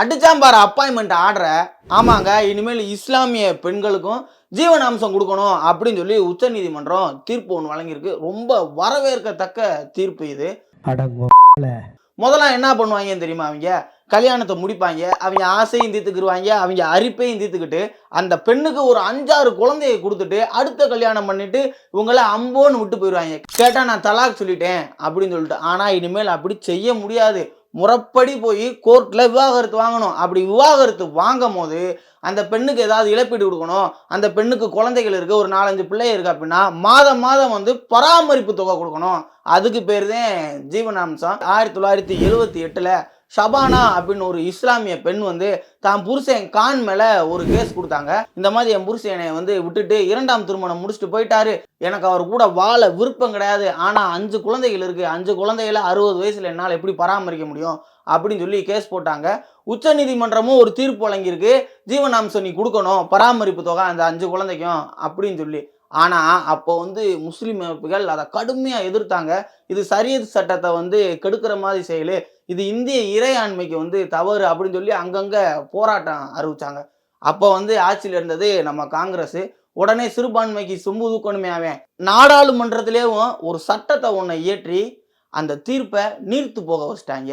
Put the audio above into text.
அடிச்சாம்பார் appointment ஆர்டரை ஆமாங்க இனிமேல் இஸ்லாமிய பெண்களுக்கும் ஜீவனாம்சம் கொடுக்கணும் அப்படின்னு சொல்லி உச்சநீதிமன்றம் தீர்ப்பு ஒன்று வழங்கியிருக்கு. ரொம்ப வரவேற்கத்தக்க தீர்ப்பு இது. முதல்ல என்ன பண்ணுவாங்கன்னு தெரியுமா அவங்க? கல்யாணத்தை முடிப்பாங்க அவங்க ஆசையும் தீர்த்துக்கிடுவாங்க அவங்க அரிப்பையும் தீர்த்துக்கிட்டு அந்த பெண்ணுக்கு ஒரு அஞ்சாறு குழந்தைய கொடுத்துட்டு அடுத்த கல்யாணம் பண்ணிட்டு இவங்கள அம்போன்னு விட்டு போயிடுவாங்க. கேட்டா நான் தலாக் சொல்லிட்டேன் அப்படின்னு சொல்லிட்டு. ஆனா இனிமேல் அப்படி செய்ய முடியாது. முறைப்படி போய் கோர்ட்டில் விவாகரத்து வாங்கணும். அப்படி விவாகரத்து வாங்கும் போது அந்த பெண்ணுக்கு ஏதாவது இழப்பீடு கொடுக்கணும். அந்த பெண்ணுக்கு குழந்தைகள் இருக்குது ஒரு நாலஞ்சு பிள்ளை இருக்குது அப்படின்னா மாதம் மாதம் வந்து பராமரிப்பு தொகை கொடுக்கணும். அதுக்கு பேர் தான் ஜீவனாம்சம். ஆயிரத்தி தொள்ளாயிரத்தி எழுவத்தி எட்டில் ஷபானா அப்படின்னு ஒரு இஸ்லாமிய பெண் வந்து தான் புருஷன் கான் மேல ஒரு கேஸ் கொடுத்தாங்க. இந்த மாதிரி என் புருஷனை வந்து விட்டுட்டு இரண்டாம் திருமணம் முடிச்சுட்டு போயிட்டாரு. எனக்கு அவர் கூட வாழ விருப்பம் கிடையாது. ஆனா அஞ்சு குழந்தைகள் இருக்கு. அஞ்சு குழந்தைகளை அறுபது வயசுல என்னால் எப்படி பராமரிக்க முடியும்? அப்படின்னு சொல்லி கேஸ் போட்டாங்க. உச்சநீதிமன்றமும் ஒரு தீர்ப்பு வழங்கியிருக்கு. ஜீவனாம்சம் நீ கொடுக்கணும். பராமரிப்பு தொகை அந்த அஞ்சு குழந்தைக்கும் அப்படின்னு சொல்லி. ஆனால் அப்போ வந்து முஸ்லீம் அமைப்புகள் அதை கடுமையாக எதிர்த்தாங்க. இது சரியது சட்டத்தை வந்து கெடுக்கிற மாதிரி செயலு. இது இந்திய இறையாண்மைக்கு வந்து தவறு அப்படின்னு சொல்லி அங்கங்கே போராட்டம் அறிவிச்சாங்க. அப்போ வந்து ஆட்சியில் இருந்தது நம்ம காங்கிரஸ் உடனே சிறுபான்மைக்கு சும்பு தூக்கணுமே அவன். நாடாளுமன்றத்திலேயும் ஒரு சட்டத்தை ஒன்றை இயற்றி அந்த தீர்ப்பை நீர்த்து போக வச்சிட்டாங்க.